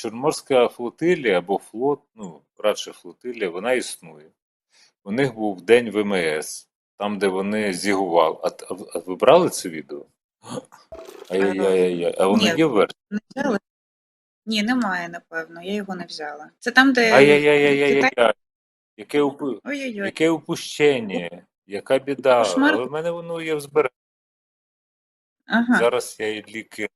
Чорноморська флотилія або флот, ну, радше флотилія, вона існує. У них був день ВМС, там, де вони зігували. А, а а ви брали це відео? Ай-яй-яй-яй. А воно Ні. є в версії? Не взяли? Ні, немає, напевно. Я його не взяла. Це там, де. Ай-яй-яй-яй-яй. Яке. Ой-ой-ой. Яке упущення, яка біда. Кошмар. Але в мене воно є в збереженні. Ага. Зараз я Ідлі кину,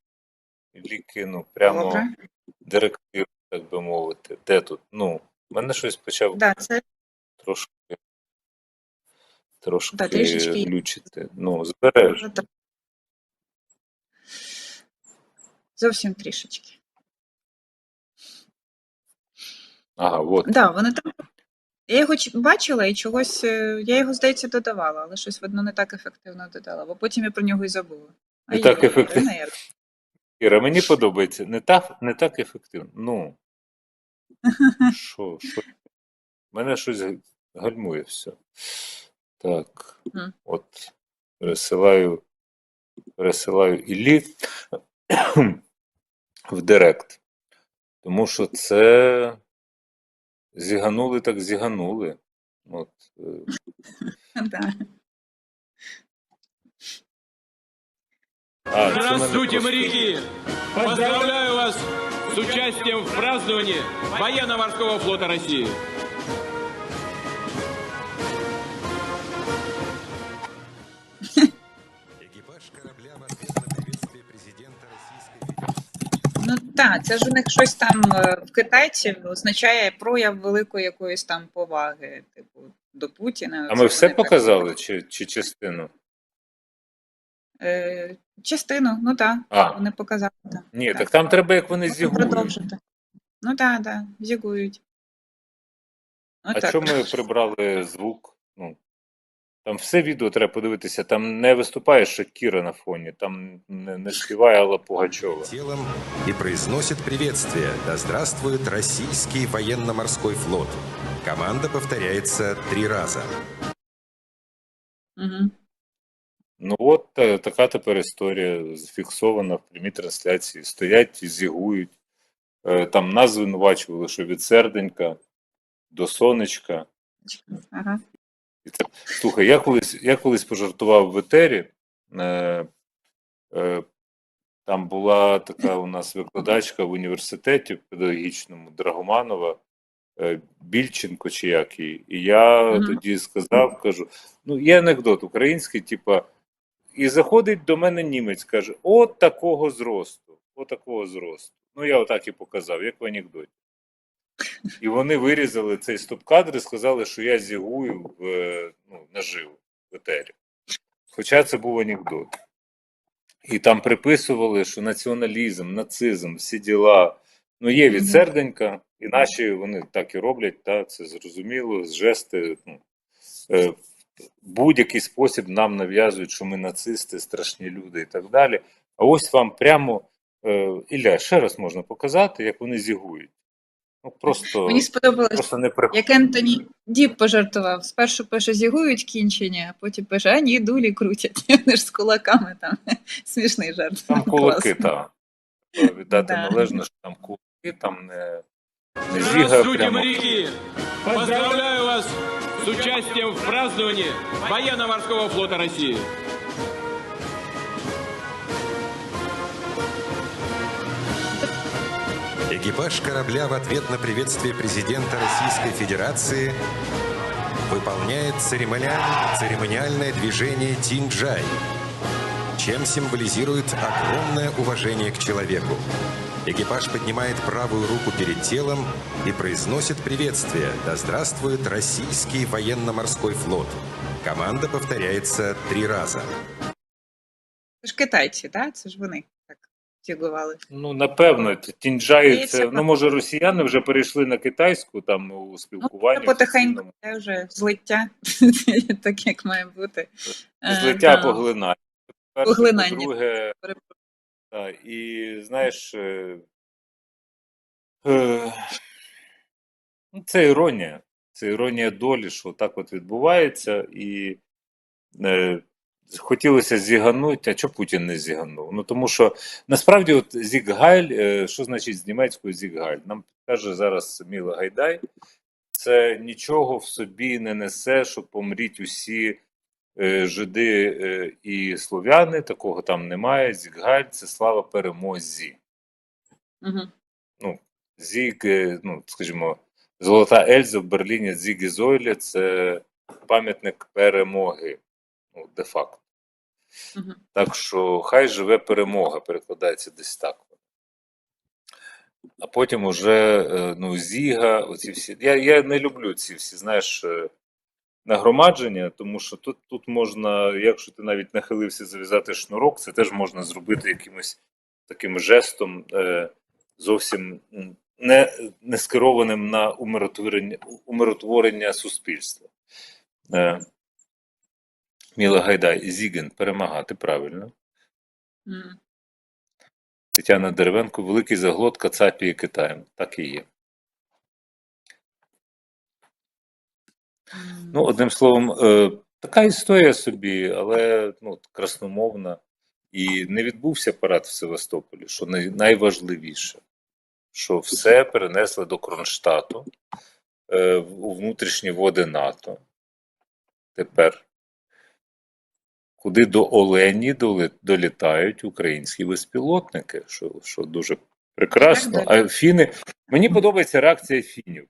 Ідлі кину прямо Добре. Директиву, так би мовити. Де тут? Ну, в мене щось почав Да, це трошки, трошки Да, трішечки. глючити. Ну, збереш. зовсім трішечки. Ага, от. Да, вони там. Я його бачила і чогось. е, Я його, здається, додавала, але щось видно не так ефективно додала, бо потім я про нього і забула. Не так ефективно. Іра, мені подобається. Не так, не так ефективно. Ну. Що, що? Мене щось гальмує все. Так. Мгм. От. Пересилаю. Пересилаю Іллі в Директ. Тому що це зіганули, так зіганули. От, е, Да. А, Здравствуйте, моряки! Поздравляю вас с участием в праздновании военно-морского флота России. Ну так, це ж у них щось там е, в китайців означає прояв великої якоїсь там поваги, типу, до Путіна. А ми все показали чи, чи частину? Е, частину, ну так, А, вони показали. Так. ні, так. так там треба, як вони Можна зігують. продовжити. Ну так, так, зігують. А Отак. чому ми прибрали звук? Ну, там все відео треба подивитися, там не виступає Шакіра на фоні, там не, не співає Алла Пугачова. телом и произносит приветствие. Да здравствует российский военно-морской флот. Команда повторяется три раза. Угу. Ну от е, така тепер історія зафіксована в прямій трансляції. Стоять і зігують. Е, Там нас звинувачували, що від серденька до сонечка. Ага. Слухай, я колись, я колись пожартував в етері. Е, е, там була така у нас викладачка в університеті педагогічному Драгоманова, Більченко чи як її. І я Мгм. тоді сказав, кажу: ну, є анекдот український, типа, і заходить до мене німець, каже: от такого зросту, от такого зросту. Ну, я отак і показав, як в анекдоті. І вони вирізали цей стоп-кадр і сказали, що я зігую в, е, ну, наживо в етері. Хоча це був анекдот. І там приписували, що націоналізм, нацизм, всі діла. Ну, є від серденька, і наші вони так і роблять, та, це зрозуміло, з жести. Ну, е, будь-який спосіб нам нав'язують, що ми нацисти, страшні люди і так далі. А ось вам прямо, е, Ілля, ще раз можна показати, як вони зігують. Ну, просто, Мені сподобалось, просто не при... як Ентоні Діп пожартував. Спершу пише зігують кінчення, а потім пише, а ні, дулі крутять. Вони ж з кулаками там. Смішний жарт. Там кулаки, так. Віддати Да. належно, що там кулаки, там не, не зіга прямо. Поздравляю вас с участием в праздновании военно-морского флота России. Экипаж корабля в ответ на приветствие президента Российской Федерации выполняет церемониаль- церемониальное движение Тинджай, чем символизирует огромное уважение к человеку. Экипаж поднимает правую руку перед телом и произносит приветствие. Да здравствует российский военно-морской флот. Команда повторяется три раза. Це ж китайці, так? Це ж вони так зігували. Ну, напевно, т- тінджаї Здається, це. Ну, може, росіяни вже перейшли на китайську там у Ну, спілкуванні. це потихеньку це вже злиття, так як має бути. Е, Злиття да. Поглинання. Перепрошую. та, і знаєш, е, е, ну, це іронія. Це іронія долі, що так от відбувається, і е, хотілося зіганути, а чого Путін не зіганув? Ну тому що насправді от Зіггайль, е, що значить з німецькою Зіггайль? Нам каже зараз Міла Гайдай, це нічого в собі не несе, що помріть усі жиди е, і слов'яни, такого там немає. Зіггайль це слава перемозі. Угу. Зіг, е, ну, скажімо, Золота Ельза в Берліні Зігі Зойлі це пам'ятник перемоги, ну, де-факто. Угу. Так що хай живе перемога, перекладається десь так. А потім уже е, ну, Зіга, оці всі. Я, я не люблю ці всі, знаєш, е, нагромадження, тому що тут, тут можна, якщо ти навіть нахилився зав'язати шнурок, це теж можна зробити якимось таким жестом е, зовсім не, не скерованим на умиротворення, умиротворення суспільства. Е, Міла Гайдай, Зіген, перемагати, правильно. Тетяна Деревенко, великий заглот Кацапії Китаєм. Так і є. Ну, одним словом, е, така історія собі, але ну, красномовна. І не відбувся парад в Севастополі, що найважливіше, що все перенесли до Кронштадту, е, у внутрішні води НАТО. Тепер, куди до Олені долітають українські безпілотники, що, що дуже прекрасно. А фіни. Мені подобається реакція фінів.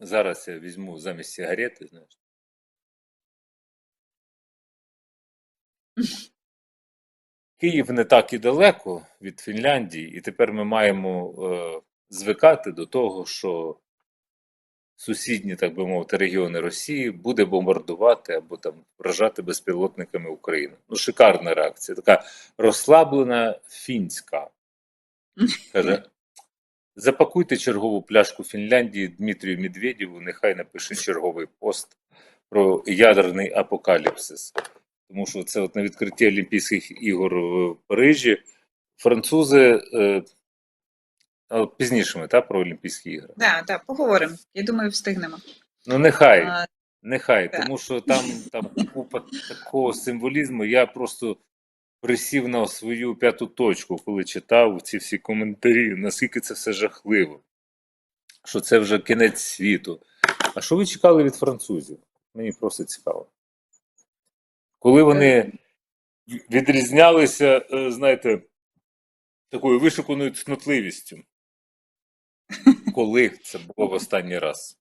Зараз я візьму замість сигарети, знаєш. Київ не так і далеко від Фінляндії, і тепер ми маємо е, звикати до того, що сусідні, так би мовити, регіони Росії буде бомбардувати або там вражати безпілотниками Україну. Ну, шикарна реакція, така розслаблена фінська. Каже, запакуйте чергову пляшку Фінляндії Дмитрію Медведєву, нехай напише черговий пост про ядерний апокаліпсис. Тому що це от на відкритті Олімпійських ігор в Парижі. Французи е, пізніше ми та, про Олімпійські ігри. Да, да, поговоримо. Я думаю, встигнемо. Ну, нехай, А, нехай, так. тому що там, там купа такого символізму. Я просто присів на свою п'яту точку, коли читав ці всі коментарі, наскільки це все жахливо, що це вже кінець світу. А що ви чекали від французів? Мені просто цікаво. Коли вони відрізнялися, е, знаєте, такою вишуканою цнотливістю. Коли це було в останній раз?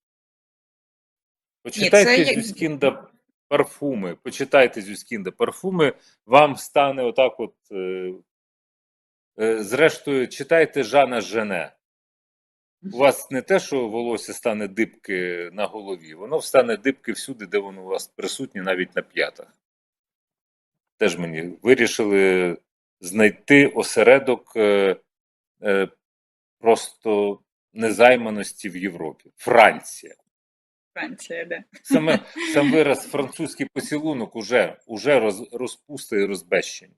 Почитайте це Зюскінда парфуми. Почитайте Зюскінда парфуми, вам стане отак от. Е, е, зрештою, читайте Жана Жене. У вас не те, що волосся стане дибки на голові, воно встане дибки всюди, де воно у вас присутнє, навіть на п'ятах. Теж мені вирішили знайти осередок е, просто незайманості в Європі. Франція. Франція, да. Саме сам вираз французький поцілунок уже, уже роз, розпуста і розбещення.